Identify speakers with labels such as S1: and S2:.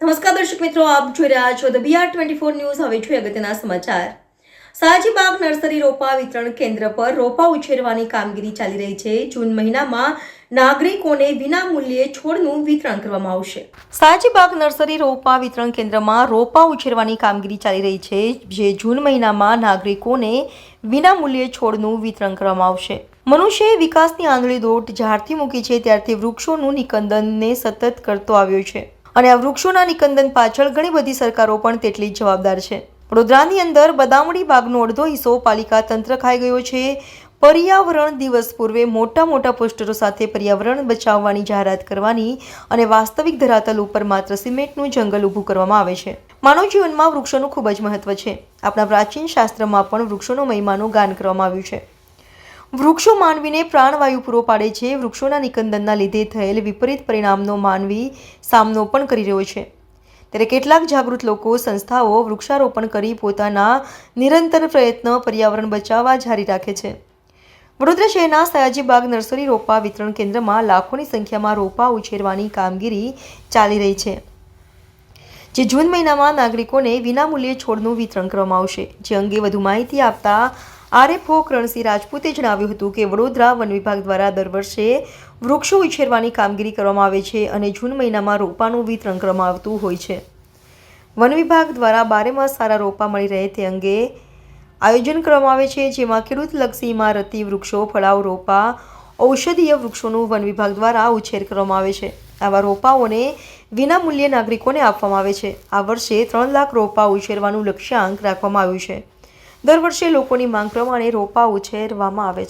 S1: દર્શક મિત્રો, આપ જોઈ રહ્યા છો the BR twenty four news હવે જોઈએ અગત્યના સમાચાર. સાજીબાગ નર્સરી રોપા વિતરણ કેન્દ્ર પર રોપા ઉછેરવાની કામગીરી ચાલી રહી છે. જૂન મહિનામાં નાગરિકોને વિના મૂલ્યે છોડનું વિતરણ કરવામાં આવશે. સાજીબાગ નર્સરી રોપા વિતરણ કેન્દ્રમાં રોપા ઉછેરવાની કામગીરી ચાલી રહી છે, જે જૂન મહિનામાં નાગરિકોને વિના મૂલ્યે છોડનું વિતરણ કરવામાં આવશે. મનુષ્યએ વિકાસની આંધળી દોટ જ્યારથી મૂકી છે, ત્યારથી વૃક્ષોનું નિકંદનને સતત કરતો આવ્યો છે. અને આ વૃક્ષોના નિકંદન પાછળ ઘણી બધી સરકારો પણ તેટલી જ જવાબદાર છે. વડોદરાની અંદર બદામડી બાગનો અડધો હિસ્સો પાલિકા તંત્ર ખાઈ ગયો છે. પર્યાવરણ દિવસ પૂર્વે મોટા મોટા પોસ્ટરો સાથે પર્યાવરણ બચાવવાની જાહેરાત કરવાની અને વાસ્તવિક ધરાતલ ઉપર માત્ર સિમેન્ટનું જંગલ ઊભું કરવામાં આવે છે. માનવ જીવનમાં વૃક્ષોનું ખૂબ જ મહત્વ છે. આપણા પ્રાચીન શાસ્ત્રમાં પણ વૃક્ષોનો મહિમાનું ગાન કરવામાં આવ્યું છે. વૃક્ષો માનવીને પ્રાણવાયુ પૂરો પાડે છે. વૃક્ષોના નિકંદનના લીધે થયેલ વિપરીત પરિણામનો માનવી સામનો પણ કરી રહ્યો છે. ત્યારે કેટલાક જાગૃત લોકો, સંસ્થાઓ વૃક્ષારોપણ કરી પોતાના નિરંતર પ્રયત્ન પર્યાવરણ બચાવવા જારી રાખે છે. વડોદરા શહેરના સયાજીબાગ નર્સરી રોપા વિતરણ કેન્દ્રમાં લાખોની સંખ્યામાં રોપા ઉછેરવાની કામગીરી ચાલી રહી છે. જે જૂન મહિનામાં નાગરિકોને વિનામૂલ્યે છોડનું વિતરણ કરવામાં આવશે. જે અંગે વધુ માહિતી આપતા આરએફઓ કરણસિંહ રાજપૂતે જણાવ્યું હતું કે વડોદરા વન વિભાગ દ્વારા દર વર્ષે વૃક્ષો ઉછેરવાની કામગીરી કરવામાં આવે છે અને જૂન મહિનામાં રોપાનું વિતરણ કરવામાં આવતું હોય છે. વન વિભાગ દ્વારા બારેમાસ સારા રોપા મળી રહે તે અંગે આયોજન કરવામાં આવે છે, જેમાં ખેડૂતલક્ષી ઇમારતી વૃક્ષો, ફળાવ રોપા, ઔષધીય વૃક્ષોનું વન વિભાગ દ્વારા ઉછેર કરવામાં આવે છે. આવા રોપાઓને વિનામૂલ્યે નાગરિકોને આપવામાં આવે છે. આ વર્ષે ત્રણ લાખ રોપા ઉછેરવાનું લક્ષ્યાંક રાખવામાં આવ્યું છે. દર વર્ષે લોકોની માંગ પ્રમાણે રોપા ઉછેરવામાં આવે છે.